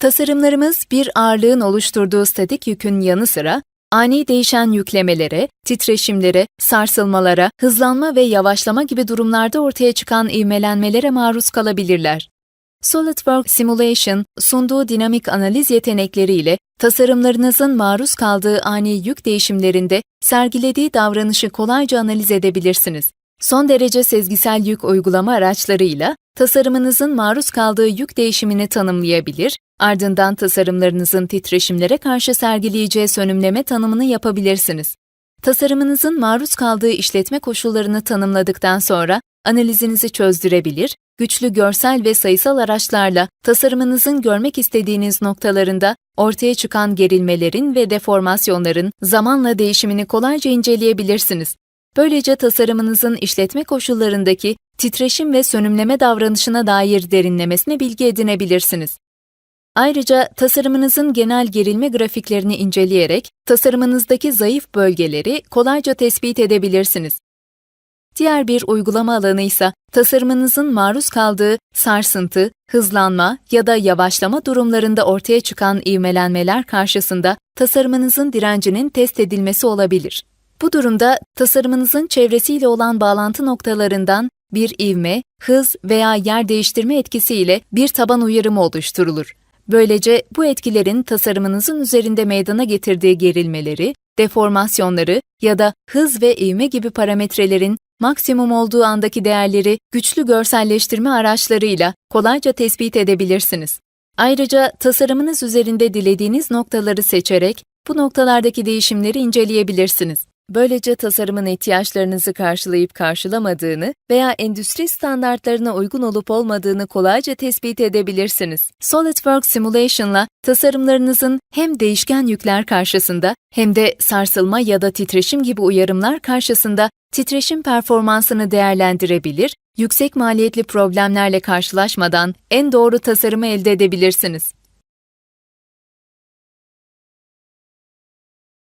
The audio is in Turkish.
Tasarımlarımız bir ağırlığın oluşturduğu statik yükün yanı sıra ani değişen yüklemelere, titreşimlere, sarsılmalara, hızlanma ve yavaşlama gibi durumlarda ortaya çıkan ivmelenmelere maruz kalabilirler. SolidWorks Simulation, sunduğu dinamik analiz yetenekleriyle tasarımlarınızın maruz kaldığı ani yük değişimlerinde sergilediği davranışı kolayca analiz edebilirsiniz. Son derece sezgisel yük uygulama araçlarıyla tasarımınızın maruz kaldığı yük değişimini tanımlayabilir, ardından tasarımlarınızın titreşimlere karşı sergileyeceği sönümleme tanımını yapabilirsiniz. Tasarımınızın maruz kaldığı işletme koşullarını tanımladıktan sonra analizinizi çözdürebilir, güçlü görsel ve sayısal araçlarla tasarımınızın görmek istediğiniz noktalarında ortaya çıkan gerilmelerin ve deformasyonların zamanla değişimini kolayca inceleyebilirsiniz. Böylece tasarımınızın işletme koşullarındaki titreşim ve sönümleme davranışına dair derinlemesine bilgi edinebilirsiniz. Ayrıca tasarımınızın genel gerilme grafiklerini inceleyerek tasarımınızdaki zayıf bölgeleri kolayca tespit edebilirsiniz. Diğer bir uygulama alanı ise tasarımınızın maruz kaldığı sarsıntı, hızlanma ya da yavaşlama durumlarında ortaya çıkan ivmelenmeler karşısında tasarımınızın direncinin test edilmesi olabilir. Bu durumda tasarımınızın çevresiyle olan bağlantı noktalarından bir ivme, hız veya yer değiştirme etkisiyle bir taban uyarımı oluşturulur. Böylece bu etkilerin tasarımınızın üzerinde meydana getirdiği gerilmeleri, deformasyonları ya da hız ve ivme gibi parametrelerin maksimum olduğu andaki değerleri güçlü görselleştirme araçlarıyla kolayca tespit edebilirsiniz. Ayrıca tasarımınız üzerinde dilediğiniz noktaları seçerek bu noktalardaki değişimleri inceleyebilirsiniz. Böylece tasarımın ihtiyaçlarınızı karşılayıp karşılamadığını veya endüstri standartlarına uygun olup olmadığını kolayca tespit edebilirsiniz. SolidWorks Simulation'la tasarımlarınızın hem değişken yükler karşısında hem de sarsılma ya da titreşim gibi uyarımlar karşısında titreşim performansını değerlendirebilir, yüksek maliyetli problemlerle karşılaşmadan en doğru tasarımı elde edebilirsiniz.